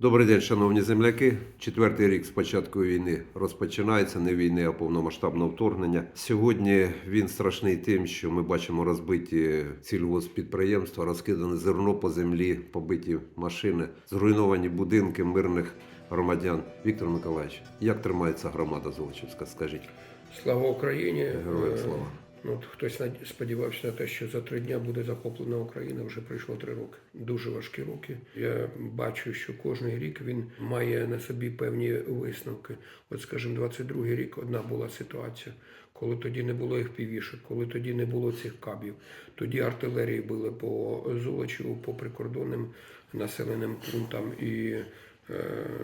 Добрий день, шановні земляки. Четвертий рік з початку війни розпочинається не війни, а повномасштабного вторгнення. Сьогодні він страшний тим, що ми бачимо розбиті сільгоспідприємства, розкидане зерно по землі, побиті машини, зруйновані будинки мирних громадян. Віктор Миколаївич, як тримається громада Золочівська? Скажіть, Слава Україні! Героям слава. Ну, от хтось сподівався на те, що за три дня буде захоплена Україна. Вже пройшло три роки. Дуже важкі роки. Я бачу, що кожен рік він має на собі певні висновки. От, скажімо, 22-й рік одна була ситуація, коли тоді не було їх півішок, коли тоді не було цих кабів. Тоді артилерії били по Золочеву, по прикордонним населеним пунктам і. Е,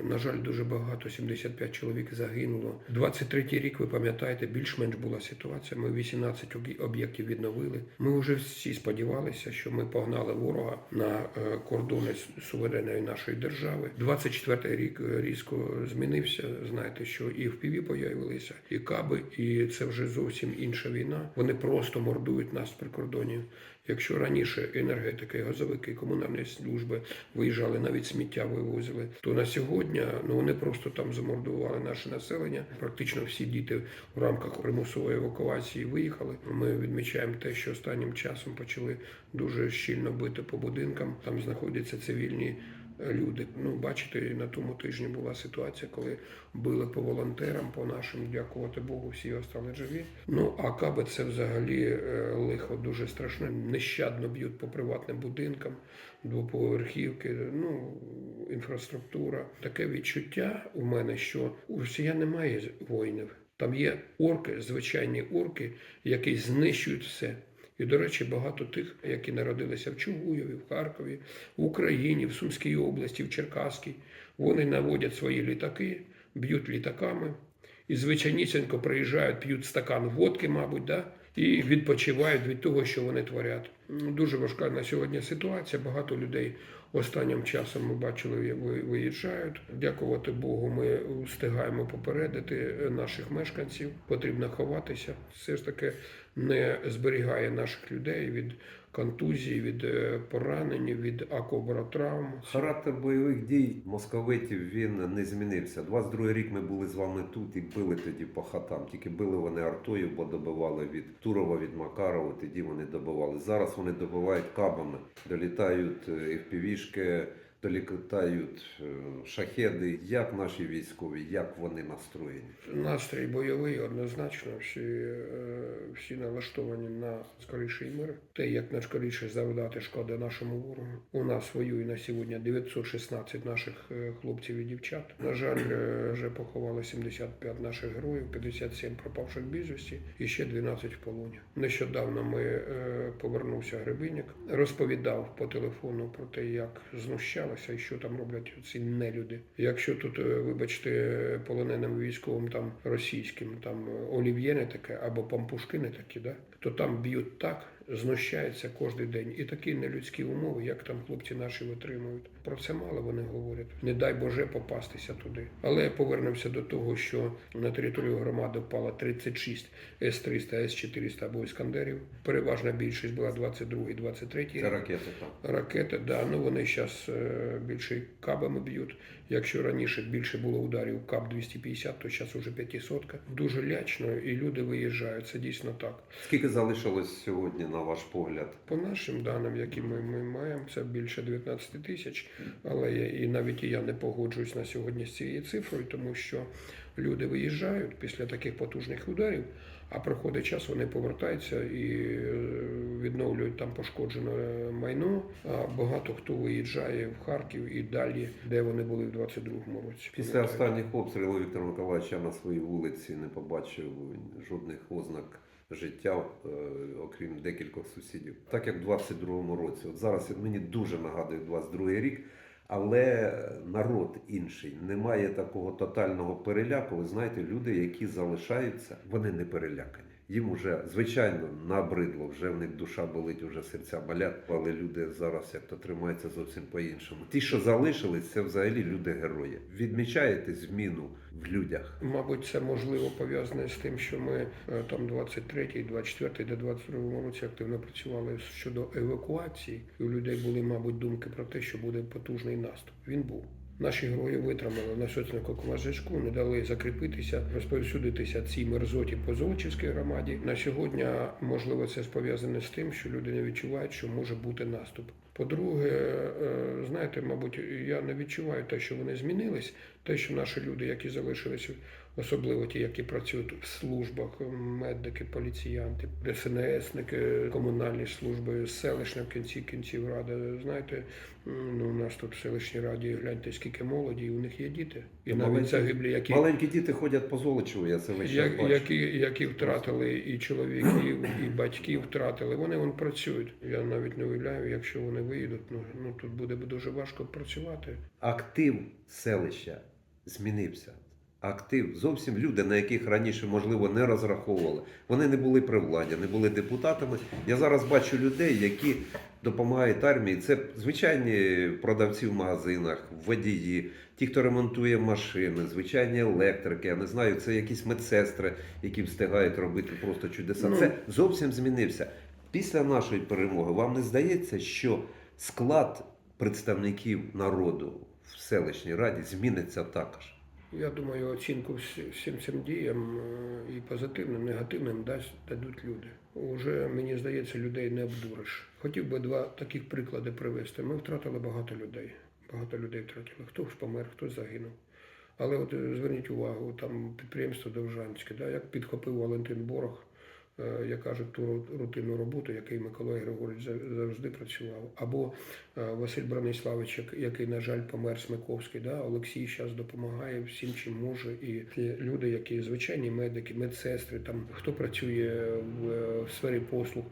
На жаль, дуже багато, 75 чоловік загинуло. 23-й рік, ви пам'ятаєте, більш-менш була ситуація. Ми 18 об'єктів відновили. Ми вже всі сподівалися, що ми погнали ворога на е, кордони суверенної нашої держави. 24-й рік е, різко змінився. Знаєте, що і в ПІВІ появилися, і каби, і це вже зовсім інша війна. Вони просто мордують нас з прикордонів. Якщо раніше енергетики, газовики, комунальні служби виїжджали, навіть сміття вивозили, то на сьогодні ну вони просто там замордували наше населення. Практично всі діти в рамках примусової евакуації виїхали. Ми відмічаємо те, що останнім часом почали дуже щільно бити по будинкам. Там знаходяться цивільні. Люди, ну бачите, на тому тижні була ситуація, коли били по волонтерам, по нашим, дякувати Богу, всі остали живі. Ну а каби це взагалі е, лихо дуже страшне. Нещадно б'ють по приватним будинкам, двоповерхівки, ну інфраструктура. Таке відчуття у мене, що у росіян немає воїнів. Там є орки, звичайні орки, які знищують все. І, до речі, багато тих, які народилися в Чугуєві, в Харкові, в Україні, в Сумській області, в Черкаській, вони наводять свої літаки, б'ють літаками і звичайнісінько приїжджають, п'ють стакан водки, мабуть, да? і відпочивають від того, що вони творять. Дуже важка на сьогодні ситуація. Багато людей останнім часом ми бачили, як ви- виїжджають. Дякувати Богу, ми встигаємо попередити наших мешканців. Потрібно ховатися. Все ж таки не зберігає наших людей від контузії, від е, поранень, від акобротравм. характер бойових дій московитів він не змінився. 22 рік ми були з вами тут і били тоді по хатам. Тільки били вони артою, бо добивали від Турова, від Макарова. Тоді вони добивали. Зараз вони добивають кабами, долітають е, FPV-шки, долітають е, шахеди. Як наші військові, як вони настроєні? Настрій бойовий однозначно. Всі, е, всі налаштовані на скоріший мир. Те, як найскоріше завдати шкоди нашому ворогу. У нас воює на сьогодні 916 наших е, хлопців і дівчат. На жаль, вже поховали 75 наших героїв, 57 пропавших безвісті і ще 12 в полоні. Нещодавно ми повернувся Гребиняк, розповідав по телефону про те, як знущалися і що там роблять ці нелюди. Якщо тут, е, вибачте, полоненим військовим там російським, там олів'є олів'єни таке або пампушки не такі, да? то там б'ють так, знущаються кожен день. І такі нелюдські умови, як там хлопці наші витримують. Про це мало вони говорять. Не дай Боже попастися туди. Але повернемося до того, що на територію громади впало 36 С-300, С-400 або Іскандерів. Переважна більшість була 22 23 Це ракети там. Ракети, да, ну вони зараз більше кабами б'ють. Якщо раніше більше було ударів каб 250, то зараз уже 500. Дуже лячно, і люди виїжджають. Це дійсно так. Скільки залишилось сьогодні, на ваш погляд? По нашим даним, які ми, ми маємо, це більше 19 тисяч. Але я, і навіть і я не погоджуюсь на сьогодні з цією цифрою, тому що люди виїжджають після таких потужних ударів, а проходить час, вони повертаються і е, відновлюють там пошкоджене майно. А багато хто виїжджає в Харків і далі, де вони були в 22-му році. Після останніх обстрілів Віктора Миколаївича на своїй вулиці не побачив жодних ознак життя, е, окрім декількох сусідів. Так як в 22-му році. От зараз мені дуже нагадує 22-й рік. Але народ інший немає такого тотального переляку. Ви знаєте, люди, які залишаються, вони не перелякані. Їм уже звичайно набридло, вже в них душа болить, вже серця болять, але люди зараз як то тримаються зовсім по-іншому. Ті, що залишились, це взагалі люди герої. Відмічаєте зміну в людях. Мабуть, це можливо пов'язане з тим, що ми е, там 23-й, 24-й та 22-му році активно працювали щодо евакуації, і у людей були, мабуть, думки про те, що буде потужний наступ. Він був. Наші герої витримали на соцнику зв'язку, не дали закріпитися, розповсюдитися цій мерзоті по Золочівській громаді. На сьогодні, можливо, це пов'язане з тим, що люди не відчувають, що може бути наступ. По-друге, е, знаєте, мабуть, я не відчуваю те, що вони змінились, те, що наші люди, які залишилися, особливо ті, які працюють в службах, медики, поліціянти, ДСНСники, комунальні служби, селищна в кінці кінців рада. Знаєте, ну у нас тут в селищній раді гляньте, скільки молоді, і у них є діти, і навіть загиблі, які Маленькі діти ходять по Золочеву, я це весь як, бачу. які, які втратили і чоловіків, і батьків втратили, вони вон працюють. Я навіть не уявляю, якщо вони виїдуть, ну, ну тут буде дуже важко працювати. Актив селища змінився. Актив зовсім люди, на яких раніше, можливо, не розраховували. Вони не були при владі, не були депутатами. Я зараз бачу людей, які допомагають армії. Це звичайні продавці в магазинах, водії, ті, хто ремонтує машини, звичайні електрики. Я не знаю, це якісь медсестри, які встигають робити просто чудеса. Ну. Це зовсім змінився. Після нашої перемоги вам не здається, що склад представників народу в селищній раді зміниться також. Я думаю, оцінку вс- всім цим діям е, і позитивним, негативним дасть дадуть люди. Уже мені здається, людей не обдуриш. Хотів би два таких приклади привести. Ми втратили багато людей. Багато людей втратили. Хтось помер, хтось загинув. Але от е, зверніть увагу, там підприємство Довжанське, да, як підхопив Валентин Борох, як кажуть, ту рутинну роботу, який Миколай Григорович завжди працював. Або е, Василь Брониславович, який, на жаль, помер Смиковський. Да? Олексій зараз допомагає всім, чим може. І люди, які звичайні медики, медсестри, там хто працює в, е, в сфері послуг.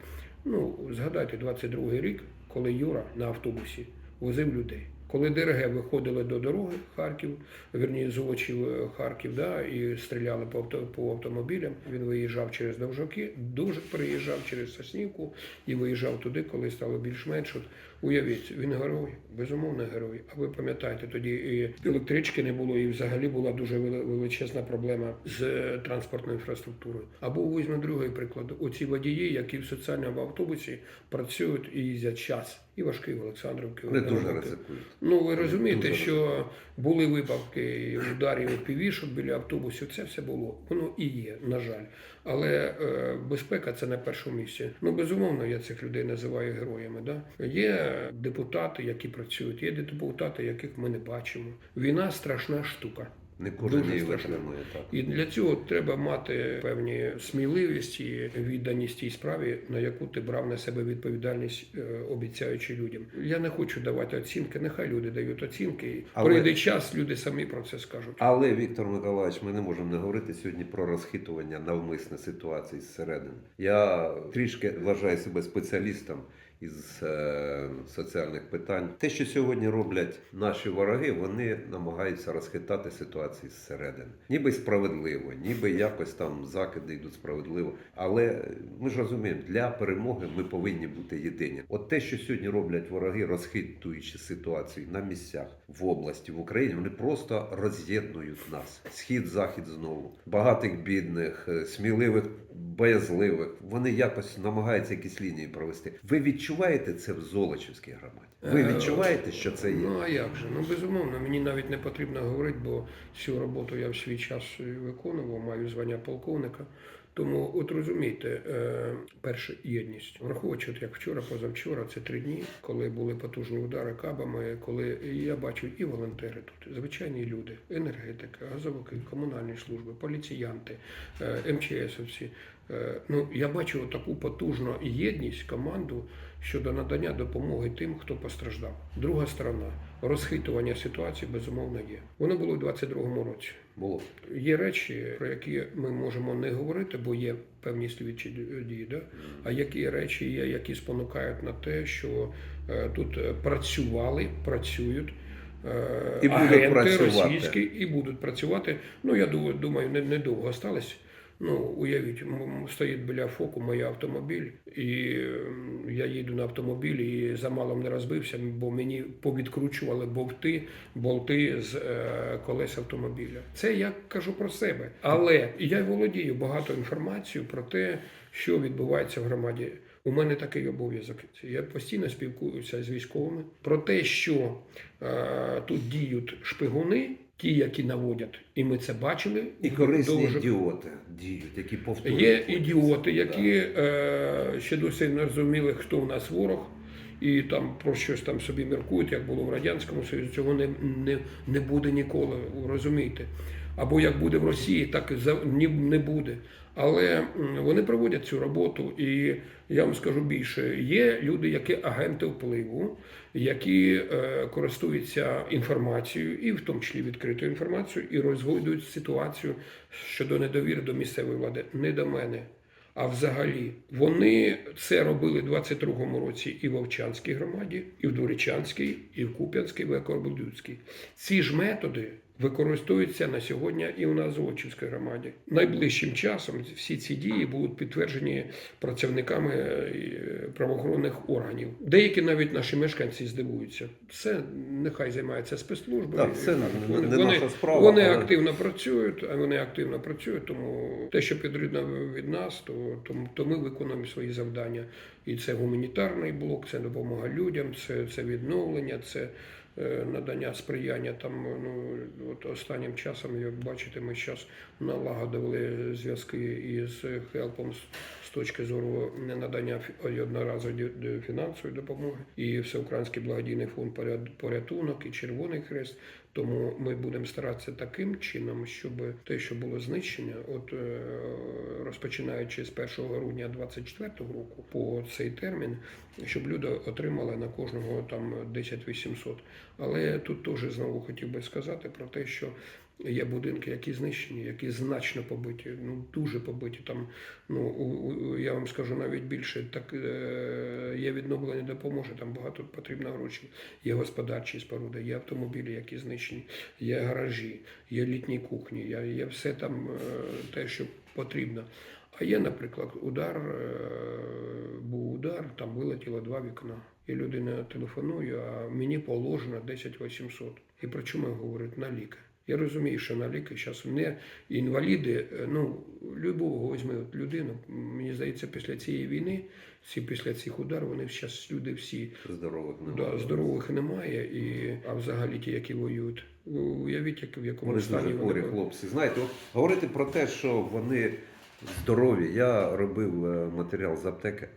Ну, згадайте 22-й рік, коли Юра на автобусі возив людей. Коли ДРГ виходили до дороги Харків, верні Золочів е, Харків, да, і стріляли по, авто, по автомобілям. Він виїжджав через Довжаки, дуже приїжджав через Соснівку і виїжджав туди, коли стало більш-менш. Уявіть, він герой, безумовно герой. А ви пам'ятаєте, тоді і електрички не було, і взагалі була дуже величезна проблема з е, транспортною інфраструктурою. Або візьмемо другий приклад. Оці водії, які в соціальному автобусі працюють і їздять час. І важкий в Олександрівки. В дуже ризикують. Ну, ви розумієте, Дуже що були випадки ударів півішок біля автобусів, це все було. Воно і є, на жаль. Але е, безпека це на першому місці. Ну, безумовно, я цих людей називаю героями. Да? Є депутати, які працюють, є депутати, яких ми не бачимо. Війна страшна штука. Не кожен її витримує так. І для цього треба мати певні сміливість і відданість тій справі, на яку ти брав на себе відповідальність, е, обіцяючи людям. Я не хочу давати оцінки, нехай люди дають оцінки. Але- Прийде час, люди самі про це скажуть. Але Віктор Миколаївич, ми не можемо не говорити сьогодні про розхитування навмисне ситуації зсередини. Я трішки вважаю себе спеціалістом із е, соціальних питань. Те, що сьогодні роблять наші вороги, вони намагаються розхитати ситуацію зсередини. Ніби справедливо, ніби якось там закиди йдуть справедливо. Але ми ж розуміємо, для перемоги ми повинні бути єдині. От те, що сьогодні роблять вороги, розхитуючи ситуацію на місцях в області, в Україні, вони просто роз'єднують нас. Схід, захід знову. Багатих, бідних, е, сміливих, боязливих. Вони якось намагаються якісь лінії провести. Ви відчуваєте це в Золочівській громаді? Ви Е, відчуваєте, що це є? Ну а як же? Ну безумовно, мені навіть не потрібно говорити, бо цю роботу я в свій час виконував, маю звання полковника. Тому, от розумієте, е, перше єдність. Враховуючи, от як вчора, позавчора, це три дні, коли були потужні удари кабами, коли я бачу і волонтери тут, звичайні люди, енергетика, газовики, комунальні служби, поліціянти, е, МЧСовці. Ну, я бачу таку потужну єдність команду щодо надання допомоги тим, хто постраждав. Друга сторона розхитування ситуації безумовно є. Воно було в 22-му році. Було. Є речі, про які ми можемо не говорити, бо є певні слідчі дії. Да? А які речі є, які спонукають на те, що е, тут е, працювали, працюють. е, І будуть агенти працювати. російські і будуть працювати. Ну я думаю, думаю, не- недовго осталось. Ну, уявіть, стоїть біля фоку моя автомобіль, і я їду на автомобілі і замалом не розбився, бо мені повідкручували болти, болти з е, колес автомобіля. Це я кажу про себе. Але я володію багато інформацією про те, що відбувається в громаді. У мене такий обов'язок. Я постійно спілкуюся з військовими про те, що е, тут діють шпигуни, ті, які наводять, і ми це бачили. І корисні дуже ідіоти діють, які повторюють. Є ідіоти, які які е, ще досі не розуміли, хто в нас ворог, і там про щось там собі міркують, як було в Радянському Союзі. Цього не, не, не буде ніколи, розумієте. Або як буде в Росії, так і за- ні- не буде. Але вони проводять цю роботу, і я вам скажу більше: є люди, які агенти впливу, які е, користуються інформацією, і в тому числі відкритою інформацією, і розгойдують ситуацію щодо недовіри до місцевої влади. Не до мене. А взагалі вони це робили в 22-му році і в Овчанській громаді, і в Дуричанській, і в Куп'янській, і в Екорбудівській. Ці ж методи використовуються на сьогодні і у нас в Золочівській громаді. Найближчим часом всі ці дії будуть підтверджені працівниками е, правоохоронних органів. Деякі навіть наші мешканці здивуються. Це нехай займається спецслужби. Так, це Вони- не наша справа, Вони але- активно працюють, а вони активно працюють, тому те, що потрібно від нас, то, то, то ми виконуємо свої завдання. І це гуманітарний блок, це допомога людям, це, це відновлення, це е, надання сприяння. Там ну от останнім часом, як бачите, ми зараз налагодили зв'язки із хелпом з, точки зору надання одноразової фінансової допомоги, і Всеукраїнський благодійний фонд порятунок, і Червоний Хрест. Тому ми будемо старатися таким чином, щоб те, що було знищення, от е, розпочинаючи з 1 грудня 2024 року по цей термін, щоб люди отримали на кожного там 10 800. Але тут теж знову хотів би сказати про те, що є будинки, які знищені, які значно побиті, ну дуже побиті. Там ну у, я вам скажу навіть більше, так е, є відновлення допоможе. Там багато потрібно грошей. Є господарчі споруди, є автомобілі, які знищені, є гаражі, є літні кухні, є, є все там е, те, що потрібно. А є, наприклад, удар, е, був удар, там вилетіло два вікна. І людина телефонує, а мені положено 10 800. І про чому говорить на ліки? Я розумію, що на ліки зараз не інваліди, е, ну, любого візьми от людину. Мені здається, після цієї війни, всі після цих ударів, вони зараз люди всі Здорових Да, немає. здорових немає, і, а взагалі ті, які воюють. Уявіть, як, в якому Вони стані дуже хворі вони. хлопці. Знаєте, от говорити про те, що вони здорові. Я робив е, матеріал з аптеки.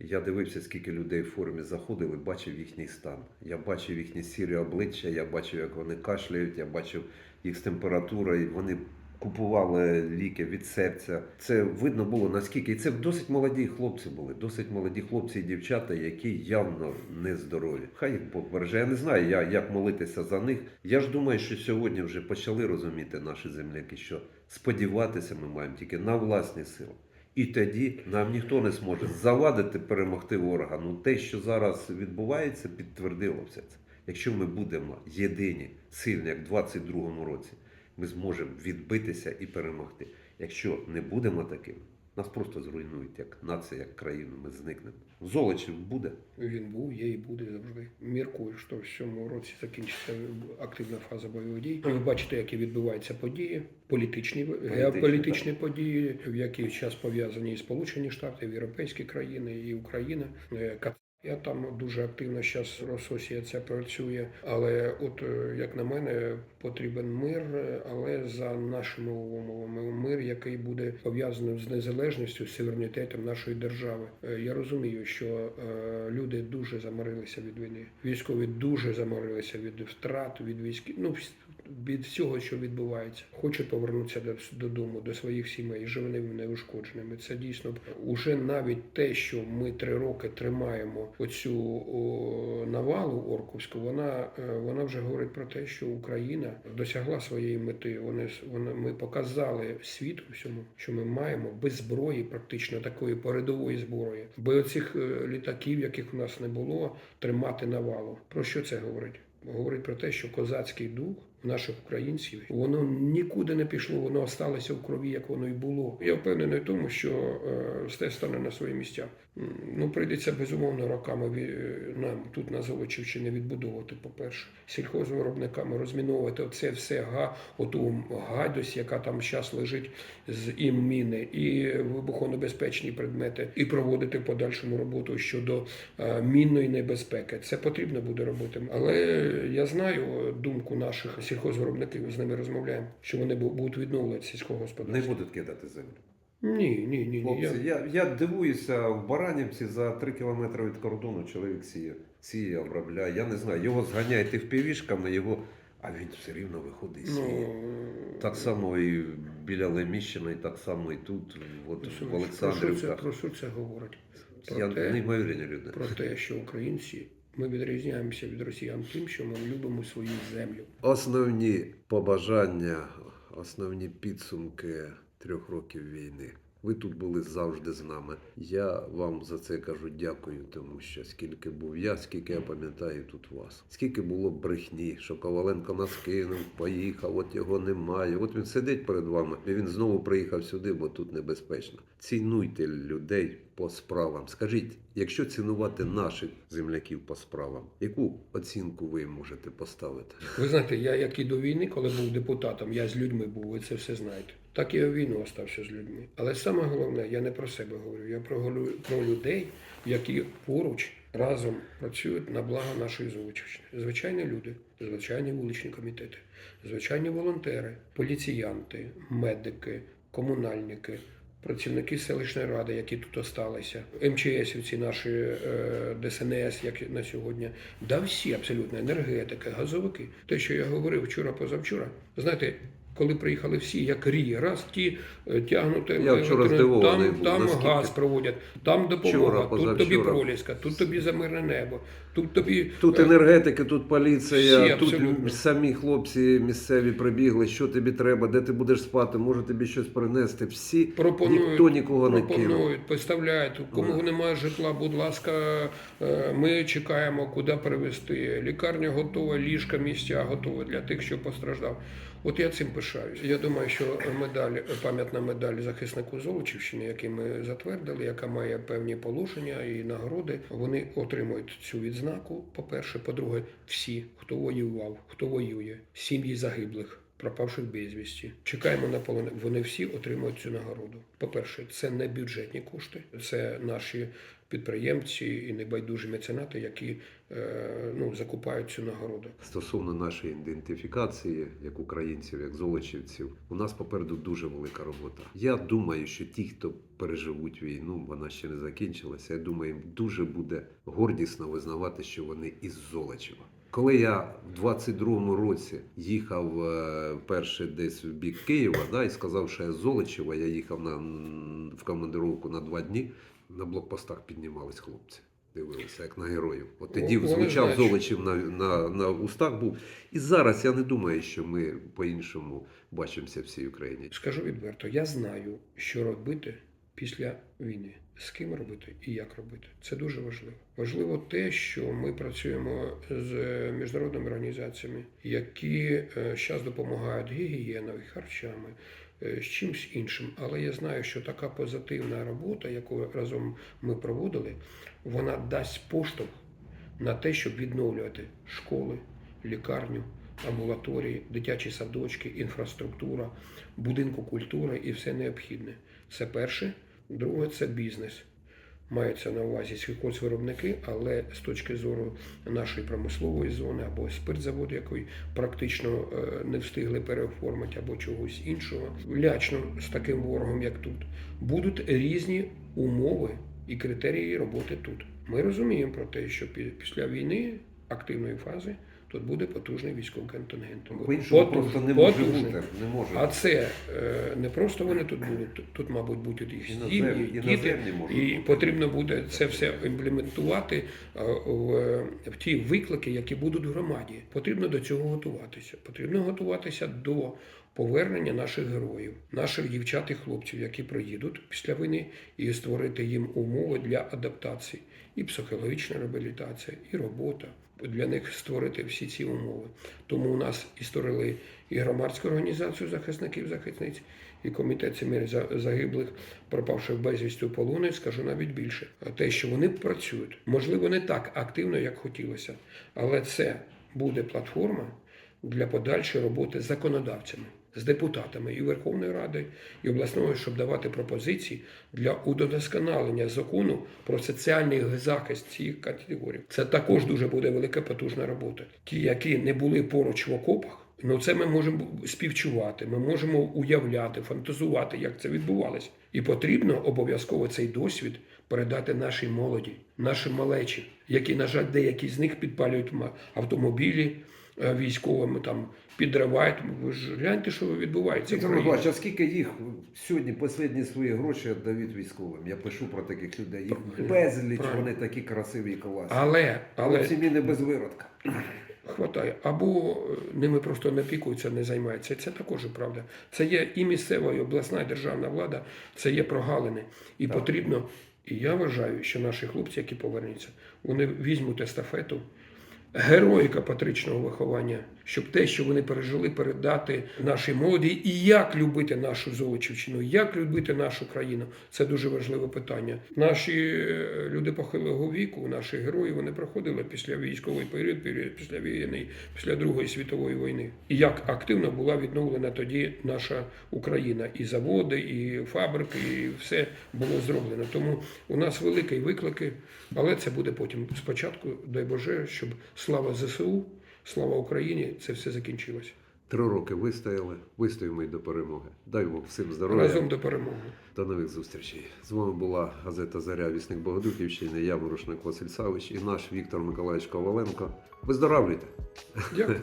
Я дивився, скільки людей в формі заходили, бачив їхній стан. Я бачив їхні сірі обличчя, я бачив, як вони кашляють, я бачив їх з температурою. Вони купували ліки від серця. Це видно було наскільки. І це досить молоді хлопці були, досить молоді хлопці і дівчата, які явно не здорові. Хай їх Бог береже. Я не знаю, як молитися за них. Я ж думаю, що сьогодні вже почали розуміти наші земляки, що сподіватися ми маємо тільки на власні сили. І тоді нам ніхто не зможе завадити перемогти ворога. Ну те, що зараз відбувається, підтвердило все це. Якщо ми будемо єдині, сильні, як в 22-му році, ми зможемо відбитися і перемогти. Якщо не будемо такими, нас просто зруйнують як нація, як країну. Ми зникнемо. Золочів буде. Він був, є і буде завжди. Міркую, що в цьому році закінчиться активна фаза бойових дій. Ви бачите, які відбуваються події, політичні, геополітичні події, в які час пов'язані і Сполучені Штати, і європейські країни, і Україна. Я там дуже активно зараз Рососія це працює, але от е, як на мене, потрібен мир, але за нашими умовами. Мир, який буде пов'язаний з незалежністю, суверенітетом нашої держави. Е, Я розумію, що е, люди дуже заморилися від війни. Військові дуже заморилися від втрат, від військ. Ну від всього, що відбувається, хочуть повернутися додому, до своїх сімей, живими неушкодженими. Це дійсно уже навіть те, що ми три роки тримаємо оцю навалу орковську, вона, е, вона вже говорить про те, що Україна досягла своєї мети. Вони, вони ми показали світу всьому, що ми маємо без зброї, практично такої передової зброї, без оцих е, літаків, яких у нас не було, тримати навалу. Про що це говорить? Говорить про те, що козацький дух наших українців, воно нікуди не пішло, воно осталося в крові, як воно і було. Я впевнений в тому, що е, все стане на свої місця. Ну, прийдеться безумовно роками е, нам тут на Золочівщині відбудовувати, по-перше, сільхозвиробниками розміновувати оце все га, оту гадость, яка там зараз лежить з ім міни, і вибухонебезпечні предмети, і проводити подальшому роботу щодо е, мінної небезпеки. Це потрібно буде робити. Але я знаю думку наших сільхозвиробників, з ними розмовляємо, що вони будуть відновлювати сільського господарства. Не будуть кидати землю. Ні, ні, ні, ні. Я... я, я дивуюся, в Баранівці за три кілометри від кордону чоловік сіє, сіє, обробляє. Я не знаю, його зганяють впівішками, його, а він все рівно виходить сіє. Ну, Так само і біля Леміщина, і так само і тут, от, про в Олександрівках. про що це говорить? Про Я те, неймовірні люди. про те, що українці ми відрізняємося від росіян тим, що ми любимо свою землю. Основні побажання, основні підсумки трьох років війни. Ви тут були завжди з нами. Я вам за це кажу дякую, тому що скільки був я, скільки я пам'ятаю тут вас. Скільки було брехні, що Коваленко нас кинув, поїхав, от його немає. От він сидить перед вами, і він знову приїхав сюди, бо тут небезпечно. Цінуйте людей по справам. Скажіть, якщо цінувати наших земляків по справам, яку оцінку ви можете поставити? Ви знаєте, я як і до війни, коли був депутатом, я з людьми був, ви це все знаєте. Так і в війну остався з людьми. Але саме головне, я не про себе говорю, я про, про людей, які поруч разом працюють на благо нашої Золочівщини. Звичайні люди, звичайні вуличні комітети, звичайні волонтери, поліціянти, медики, комунальники. Працівники селищної ради, які тут осталися, МЧСівці, наші е, ДСНС, як на сьогодні, да всі абсолютно енергетики, газовики. Те, що я говорив вчора, позавчора, знаєте. Коли приїхали всі, як рії, раз ті е, тягнути Я вчора здивований там, був, там наскільки- газ проводять, там допомога, Вчора, тут тобі проліска, тут тобі за мирне небо, тут тобі Тут е, енергетики, тут поліція, Всі тут абсолютно. самі хлопці місцеві прибігли, що тобі треба, де ти будеш спати, може тобі щось принести. Всі пропонують, ніхто нікого не кинув. пропонують, поставляють. Кому немає житла, будь ласка, е, ми чекаємо, куди перевезти. Лікарня готова, ліжка, місця готові для тих, хто постраждав. От я цим пишаюсь. Я думаю, що медаль, пам'ятна медаль захиснику Золочівщини, який ми затвердили, яка має певні положення і нагороди, вони отримують цю відзнаку. По-перше, по-друге, всі, хто воював, хто воює, сім'ї загиблих. Пропавших безвісті. Чекаємо на полон. Вони всі отримують цю нагороду. По-перше, це не бюджетні кошти, це наші підприємці і небайдужі меценати, які е, ну, закупають цю нагороду. Стосовно нашої ідентифікації, як українців, як золочівців, у нас попереду дуже велика робота. Я думаю, що ті, хто переживуть війну, вона ще не закінчилася. Я думаю, їм дуже буде гордісно визнавати, що вони із Золочева. Коли я в 22-му році їхав е, перше десь в бік Києва, да, і сказав, що я з Золочева, я їхав на, в командировку на два дні, на блокпостах піднімались хлопці. Дивилися, як на героїв. От тоді звучав Золочів на, на, на устах був. І зараз я не думаю, що ми по-іншому бачимося всій Україні. Скажу відверто, я знаю, що робити після війни. З ким робити і як робити. Це дуже важливо. Важливо те, що ми працюємо з міжнародними організаціями, які зараз допомагають гігієною, харчами, е, з чимось іншим. Але я знаю, що така позитивна робота, яку разом ми проводили, вона дасть поштовх на те, щоб відновлювати школи, лікарню, амбулаторії, дитячі садочки, інфраструктура, будинку культури і все необхідне. Це перше. Друге це бізнес. Мається на увазі сільхозвиробники, але з точки зору нашої промислової зони або спиртзаводу, який практично е, не встигли переоформити, або чогось іншого, лячно з таким ворогом, як тут, будуть різні умови і критерії роботи тут. Ми розуміємо про те, що пі- після війни активної фази тут буде потужний військовий контингент. По-іншому просто не може бути. Не може. А це е, не просто вони тут будуть, тут, мабуть, будуть їх сім'ї, діти, і потрібно буде це все імплементувати е, в, в ті виклики, які будуть в громаді. Потрібно до цього готуватися. Потрібно готуватися до повернення наших героїв, наших дівчат і хлопців, які приїдуть після війни, і створити їм умови для адаптації, і психологічна реабілітація, і робота. Для них створити всі ці умови. Тому у нас і створили і громадську організацію захисників захисниць, і комітет сімей за- загиблих, пропавших безвістю полони, скажу навіть більше. Те, що вони працюють, можливо, не так активно, як хотілося, але це буде платформа для подальшої роботи з законодавцями, з депутатами і Верховної Ради, і обласної, щоб давати пропозиції для удосконалення закону про соціальний захист цих категорій. Це також дуже буде велика потужна робота. Ті, які не були поруч в окопах. Ну, це ми можемо співчувати, ми можемо уявляти, фантазувати, як це відбувалося. І потрібно обов'язково цей досвід передати нашій молоді, нашим малечі, які, на жаль, деякі з них підпалюють автомобілі військовими, там підривають. Ви ж гляньте, що відбувається. Віктор. Миколаївич, а скільки їх сьогодні останні свої гроші віддають військовим? Я пишу про таких людей. Їх безліч, Правильно. вони такі красиві і класні. Але, але Але сім'ї не без виродка. хватає. Або е, ними просто не пікуються, не займаються. Це також правда. Це є і місцева, і обласна і державна влада, це є прогалини. І Так. потрібно, і я вважаю, що наші хлопці, які повернуться, вони візьмуть естафету. Героїка патричного виховання, щоб те, що вони пережили, передати нашій молоді, і як любити нашу Золочівщину, як любити нашу країну, це дуже важливе питання. Наші е, люди похилого віку, наші герої, вони проходили після військовий період, період після війни, після Другої світової війни. І як активно була відновлена тоді наша Україна, і заводи, і фабрики, і все було зроблено. Тому у нас великі виклики, але це буде потім. Спочатку, дай Боже, щоб слава ЗСУ, слава Україні, це все закінчилось. Три роки вистояли, вистоїмо й до перемоги. Дай Бог всім здоров'я. Разом до перемоги. До нових зустрічей. З вами була газета Заря Вісник Богодухівщини, я Мурушник Василь Савич і наш Віктор Миколаївич Коваленко. Виздоравлюйте! Дякую.